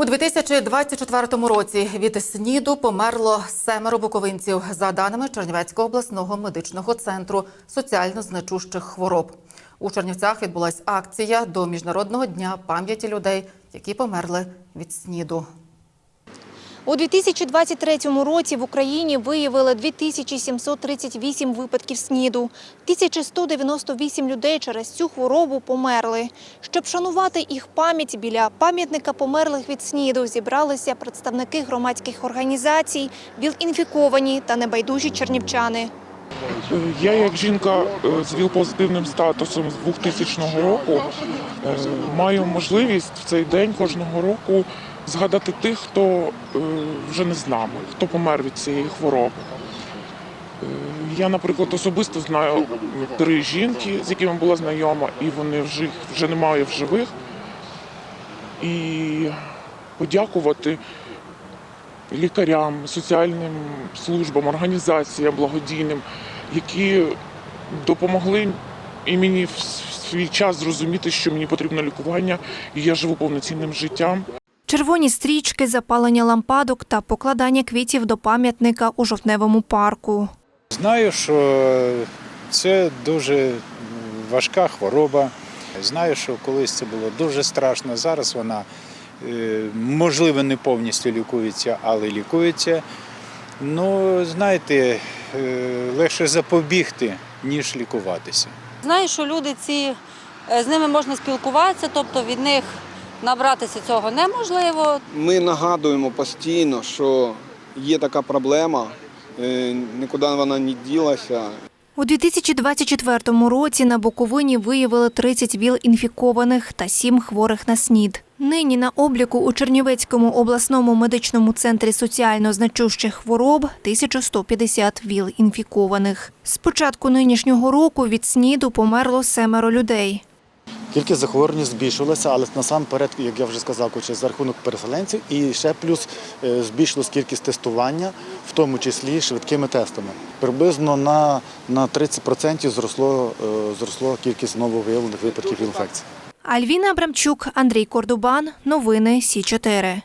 У 2024 році від СНІДу померло семеро буковинців, за даними Чернівецького обласного медичного центру соціально значущих хвороб. У Чернівцях відбулася акція до Міжнародного дня пам'яті людей, які померли від СНІДу. У 2023 році в Україні виявили 2738 випадків СНІДу. 1198 людей через цю хворобу померли. Щоб шанувати їх пам'ять біля пам'ятника померлих від СНІДу зібралися представники громадських організацій, ВІЛ-інфіковані та небайдужі чернівчани. Я як жінка е, з ВІЛ-позитивним статусом з 2000 року е, маю можливість в цей день кожного року згадати тих, хто е, вже не з нами, хто помер від цієї хвороби. Я, наприклад, особисто знаю три жінки, з якими була знайома, і вони вже, вже немає в живих. І подякувати лікарям, соціальним службам, організаціям благодійним, які допомогли і мені в свій час зрозуміти, що мені потрібно лікування, і я живу повноцінним життям. Червоні стрічки, запалення лампадок та покладання квітів до пам'ятника у жовтневому парку. Знаю, що це дуже важка хвороба. Знаю, що колись це було дуже страшно. Зараз вона, можливо, не повністю лікується, але лікується. Ну, знаєте, е, легше запобігти, ніж лікуватися. Знаю, що люди ці е, з ними можна спілкуватися, тобто від них набратися цього неможливо. Ми нагадуємо постійно, що є така проблема, е, нікуди вона не ділася. У 2024 році на Буковині виявили 30 ВІЛ-інфікованих та 7 хворих на СНІД. Нині на обліку у Чернівецькому обласному медичному центрі соціально значущих хвороб 1150 ВІЛ-інфікованих. З початку нинішнього року від СНІДу померло семеро людей. Кількість захворювань збільшилася, але насамперед, як я вже сказав, за рахунок переселенців, і ще плюс е, збільшилась кількість тестування, в тому числі швидкими тестами. Приблизно на, на 30% зросло, е, зросло кількість нововиявлених випадків інфекції. Альвіна Абрамчук, Андрій Кордубан. Новини Сі 4